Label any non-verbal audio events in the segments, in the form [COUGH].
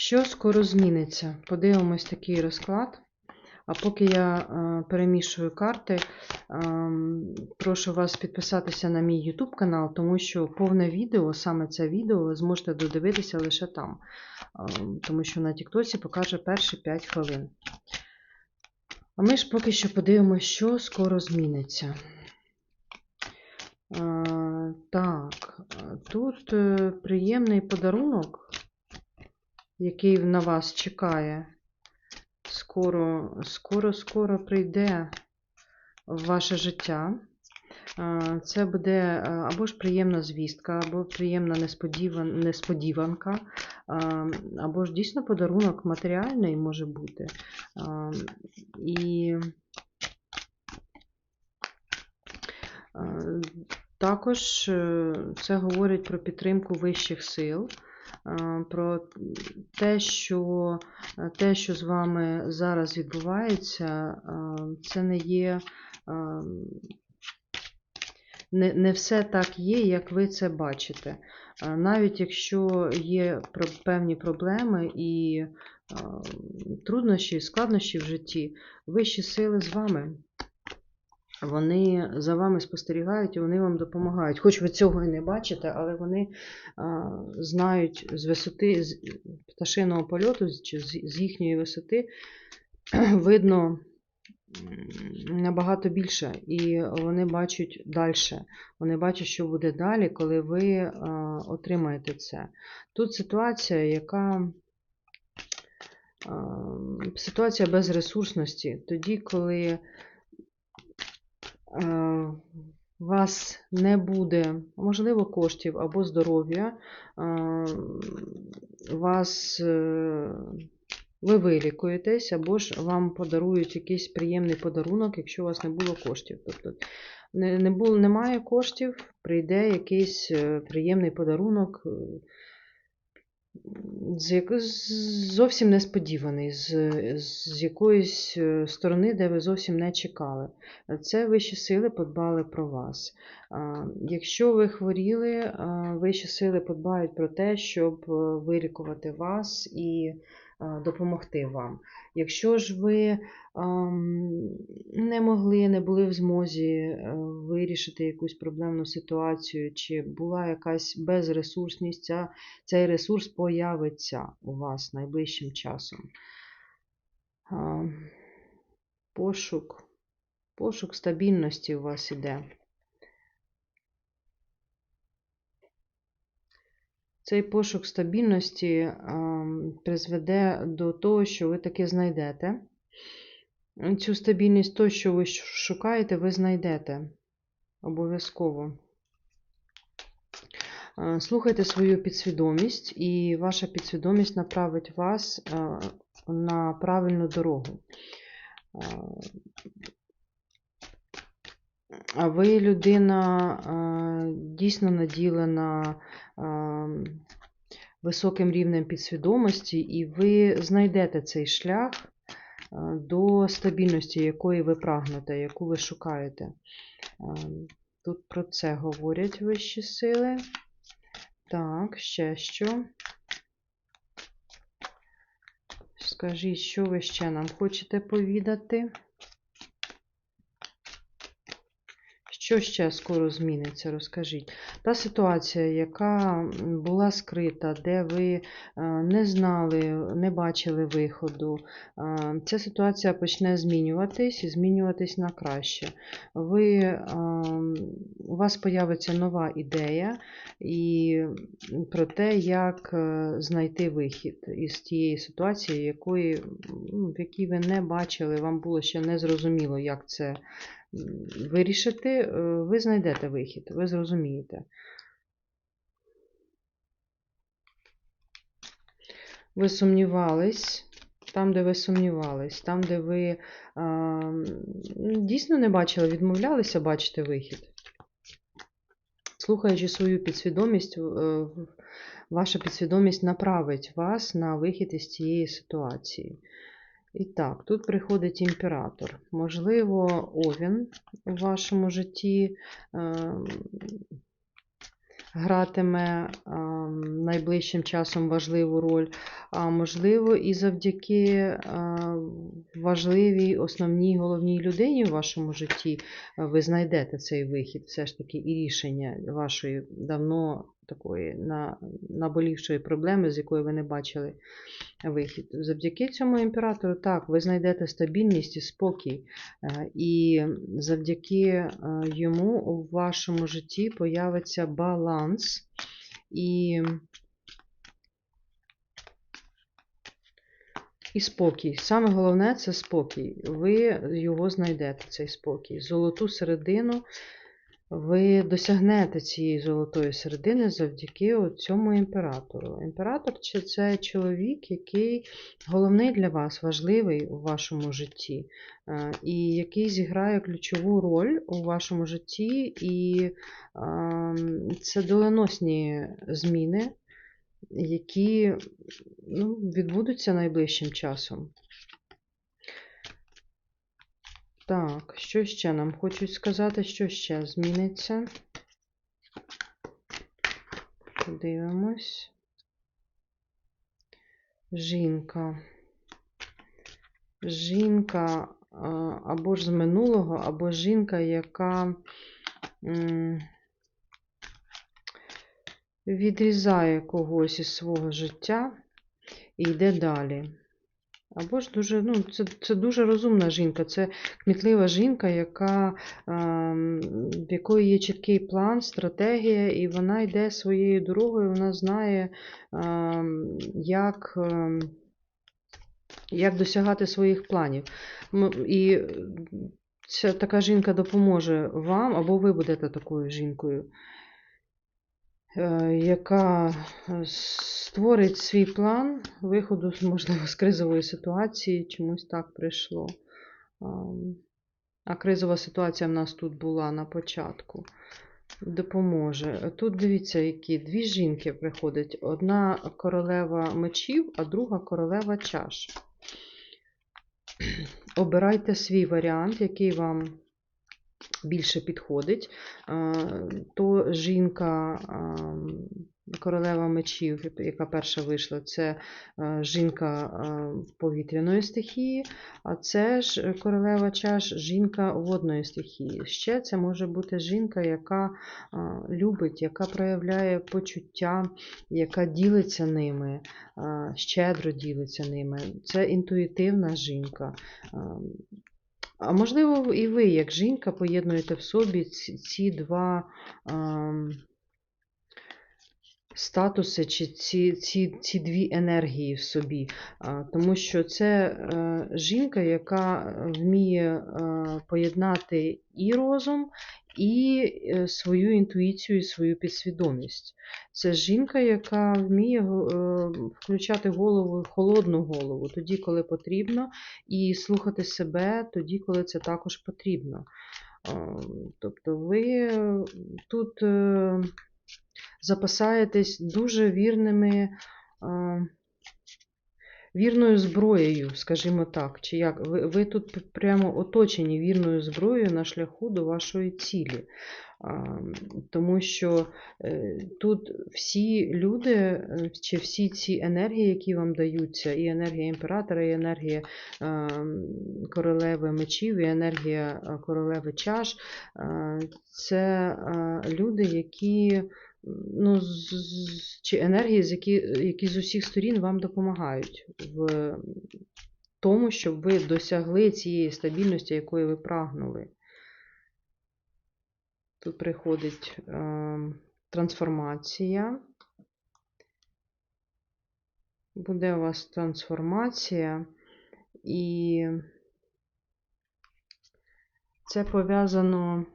Що скоро зміниться? Подивимось такий розклад. А поки я е, перемішую карти, ем, прошу вас підписатися на мій YouTube канал, тому що повне відео, саме це відео, ви зможете додивитися лише там. Ем, Тому що на Тіктосі покаже перші 5 хвилин. А ми ж поки що подивимося, що скоро зміниться. Е, Так, тут е, приємний подарунок, який на вас чекає. Скоро, скоро, скоро прийде в ваше життя. Це буде або ж приємна звістка, або приємна несподіван, несподіванка, або ж дійсно подарунок матеріальний може бути. І також е, це говорить про підтримку вищих сил, про те, що е, те, що з вами зараз відбувається, е, це не є. е, Не, не все так є, як ви це бачите. Е, Навіть якщо є певні проблеми і е, труднощі, складнощі в житті, вищі сили з вами. Вони за вами спостерігають і вони вам допомагають. Хоч ви цього і не бачите, але вони а, знають з висоти з пташиного польоту чи з, їхньої висоти [CLEARS THROAT] видно набагато більше. І вони бачать далі. Вони бачать, що буде далі, коли ви а, отримаєте це. Тут ситуація, яка. Ситуація безресурсності. Тоді, коли е, вас не буде, можливо, коштів або здоров'я, е, вас е, ви вилікуєтесь, або ж вам подарують якийсь приємний подарунок, якщо у вас не було коштів. Тобто не, було, немає коштів, прийде якийсь приємний подарунок. Зовсім несподіваний, з, з якоїсь е, сторони, де ви зовсім не чекали. Це вищі сили подбали про вас. Якщо ви хворіли, вищі сили подбають про те, щоб е, вилікувати вас і допомогти вам. Якщо ж ви не могли, не були в змозі е, вирішити якусь проблемну ситуацію, чи була якась безресурсність, цей ресурс появиться у вас найближчим часом. Пошук, пошук стабільності у вас іде. Цей пошук стабільності ам, призведе до того, що ви таки знайдете. Цю стабільність, то, що ви шукаєте, ви знайдете. Обов'язково. Е, Слухайте свою підсвідомість, і ваша підсвідомість направить вас е, на правильну дорогу. А ви людина дійсно наділена високим рівнем підсвідомості, і ви знайдете цей шлях до стабільності, якої ви прагнете, яку ви шукаєте. Тут про це говорять вищі сили. Так, ще що? Скажіть, що ви ще нам хочете повідати? Що ще скоро зміниться, розкажіть. Та ситуація, яка була скрита, де ви е, не знали, не бачили виходу, е, ця ситуація почне змінюватись і змінюватись на краще. Ви, е, у вас появиться нова ідея і про те, як знайти вихід із тієї ситуації, якої, в якій ви не бачили, вам було ще не зрозуміло, як це вирішити, е, ви знайдете вихід, ви зрозумієте. Ви сумнівались, там, де ви сумнівались, там, де ви а, дійсно не бачили, відмовлялися бачити вихід. Слухаючи свою підсвідомість, е, ваша підсвідомість направить вас на вихід із цієї ситуації. І так, тут приходить імператор. Можливо, Овін у вашому житті ем, гратиме ам, найближчим часом важливу роль, а можливо, і завдяки а, важливій основній головній людині в вашому житті ви знайдете цей вихід, все ж таки, і рішення вашої давно такої на, наболівшої проблеми, з якої ви не бачили вихід. Завдяки цьому імператору, так, ви знайдете стабільність і спокій, е, і завдяки е, йому у вашому житті появиться баланс і, і спокій. Саме головне це спокій. Ви його знайдете, цей спокій. Золоту середину ви досягнете цієї золотої середини завдяки цьому імператору. Імператор це чоловік, який головний для вас, важливий у вашому житті, е, і який зіграє ключову роль у вашому житті, і ем, це доленосні зміни, які ну, відбудуться найближчим часом. Так, що ще нам хочуть сказати, що ще зміниться? Подивимось. Жінка. Жінка або ж з минулого, або жінка, яка відрізає когось із свого життя і йде далі. Або ж дуже, ну, це, це дуже розумна жінка, це кмітлива жінка, яка, ем, в якої є чіткий план, стратегія, і вона йде своєю дорогою, вона знає, ем, як, ем, як досягати своїх планів. І ця така жінка допоможе вам, або ви будете такою жінкою. Е, Яка е, створить свій план виходу, можливо, з кризової ситуації, чомусь так прийшло. А кризова ситуація в нас тут була на початку. Допоможе. Тут дивіться, які дві жінки приходять: одна королева мечів, а друга королева чаш. Обирайте свій варіант, який вам більше підходить. Е, То жінка, королева мечів, яка перша вийшла, це е, жінка е, повітряної стихії, а це ж королева чаш, жінка водної стихії. Ще це може бути жінка, яка е, любить, яка проявляє почуття, яка ділиться ними, е, щедро ділиться ними. Це інтуїтивна жінка. А можливо, і ви, як жінка, поєднуєте в собі ці, ці два ем, статуси чи ці, ці, ці дві енергії в собі. Тому що це е, жінка, яка вміє е, поєднати і розум, і е, свою інтуїцію, і свою підсвідомість. Це жінка, яка вміє включати голову, холодну голову, тоді, коли потрібно, і слухати себе тоді, коли це також потрібно. Тобто ви тут запасаєтесь дуже вірними, а, вірною зброєю, скажімо так. Чи як? Ви, ви тут прямо оточені вірною зброєю на шляху до вашої цілі. А, Тому що е, тут всі люди, е, чи всі ці енергії, які вам даються, і енергія імператора, і енергія е, королеви мечів, і енергія е, королеви чаш, е, це е, люди, які ну, з- з- чи енергії, з які, які з усіх сторін вам допомагають в тому, щоб ви досягли цієї стабільності, якої ви прагнули. Тут приходить е, трансформація. Буде у вас трансформація, і це пов'язано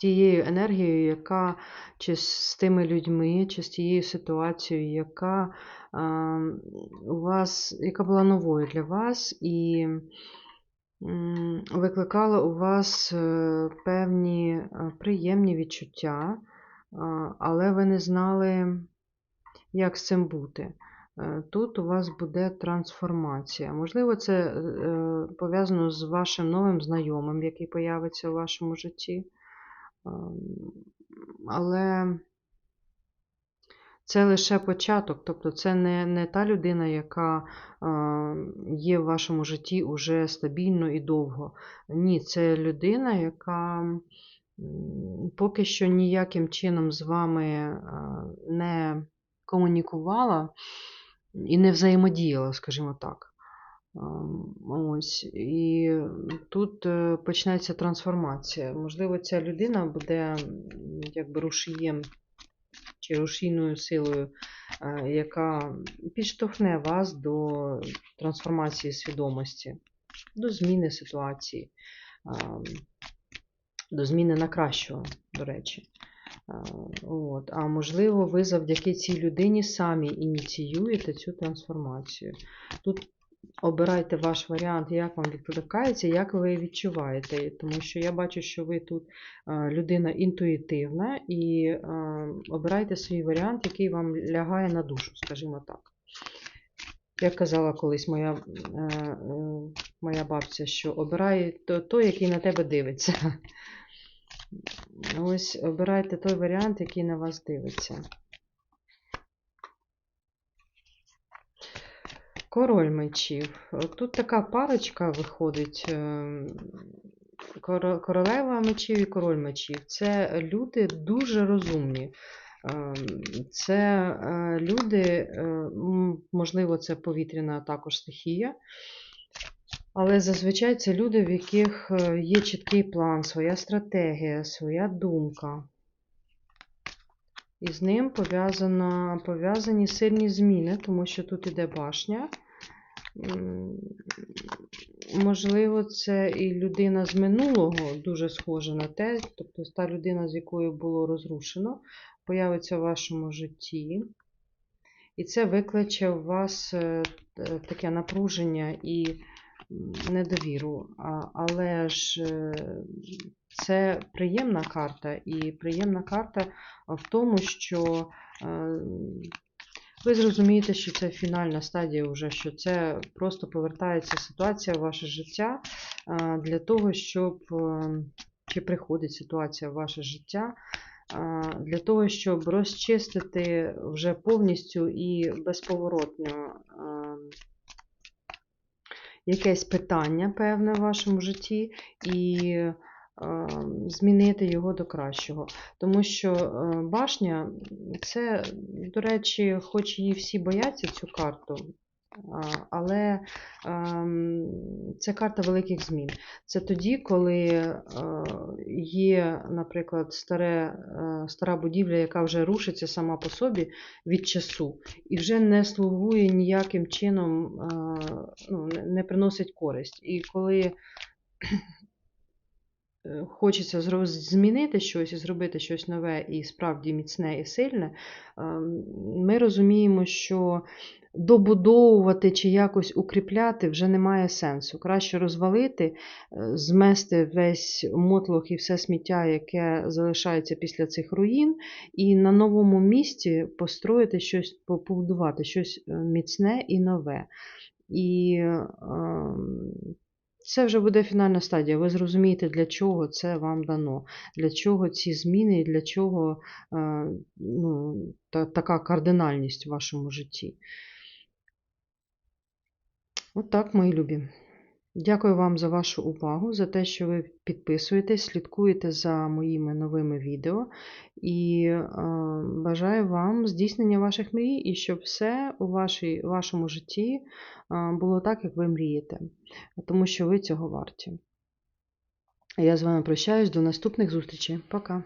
тією енергією, яка чи з тими людьми, чи з тією ситуацією, яка у вас, яка була новою для вас, і викликала у вас е, певні е, приємні відчуття, але ви не знали, як з цим бути. Е, Тут у вас буде трансформація. Можливо, це пов'язано з вашим новим знайомим, який появиться у вашому житті. Ем, але це лише початок, тобто це не, не та людина, яка е, є в вашому житті уже стабільно і довго. Ні, це людина, яка поки що ніяким чином з вами е, не комунікувала і не взаємодіяла, скажімо так. Ось, і тут е, почнеться трансформація. Можливо, ця людина буде якби рушієм чи рушійною силою, е, яка підштовхне вас до трансформації свідомості, до зміни ситуації, до зміни на кращого, до речі. Е, От. А можливо, ви завдяки цій людині самі ініціюєте цю трансформацію. Тут обирайте ваш варіант, як вам відкликається, як ви відчуваєте. Тому що я бачу, що ви тут е, людина інтуїтивна, і е, обирайте свій варіант, який вам лягає на душу, скажімо так. Як казала колись моя, е, моя бабця, що обирай той, який на тебе дивиться. Ось обирайте той варіант, який на вас дивиться. Король мечів. Тут така парочка виходить. ем, Королева мечів і король мечів. Це люди дуже розумні. Ем, Це е, люди, е, можливо, це повітряна також стихія. Але зазвичай це люди, в яких е, є чіткий план, своя стратегія, своя думка. І з ним пов'язано, пов'язані сильні зміни, тому що тут іде башня. Можливо, це і людина з минулого дуже схожа на те, тобто та людина, з якою було розрушено, появиться в вашому житті. І це викличе у вас е, таке напруження і недовіру. Але ж е, це приємна карта, і приємна карта в тому, що е, ви зрозумієте, що це фінальна стадія, вже, що це просто повертається ситуація в ваше життя е, для того, щоб чи приходить ситуація в ваше життя. Для того, щоб розчистити вже повністю і безповоротно якесь питання певне в вашому житті, і е, змінити його до кращого. Тому що е, башня, це, до речі, хоч її всі бояться цю карту, але ем, це карта великих змін. Це тоді, коли е, є, наприклад, старе, е, стара будівля, яка вже рушиться сама по собі від часу, і вже не слугує ніяким чином, е, ну, не- приносить користь. І коли хочеться змінити щось і зробити щось нове і справді міцне і сильне, ем, ми розуміємо, що добудовувати чи якось укріпляти вже немає сенсу. Краще розвалити, е, змести весь мотлох і все сміття, яке залишається після цих руїн, і на новому місці построїти щось, побудувати щось е, міцне і нове. І ем, це вже буде фінальна стадія. Ви зрозумієте, для чого це вам дано, для чого ці зміни і для чого е, ну, та, така кардинальність в вашому житті. От так, мої любі. Дякую вам за вашу увагу, за те, що ви підписуєтесь, слідкуєте за моїми новими відео. І бажаю вам здійснення ваших мрій і щоб все у вашій, вашому житті було так, як ви мрієте, тому що ви цього варті. Я з вами прощаюсь до наступних зустрічей. Пока!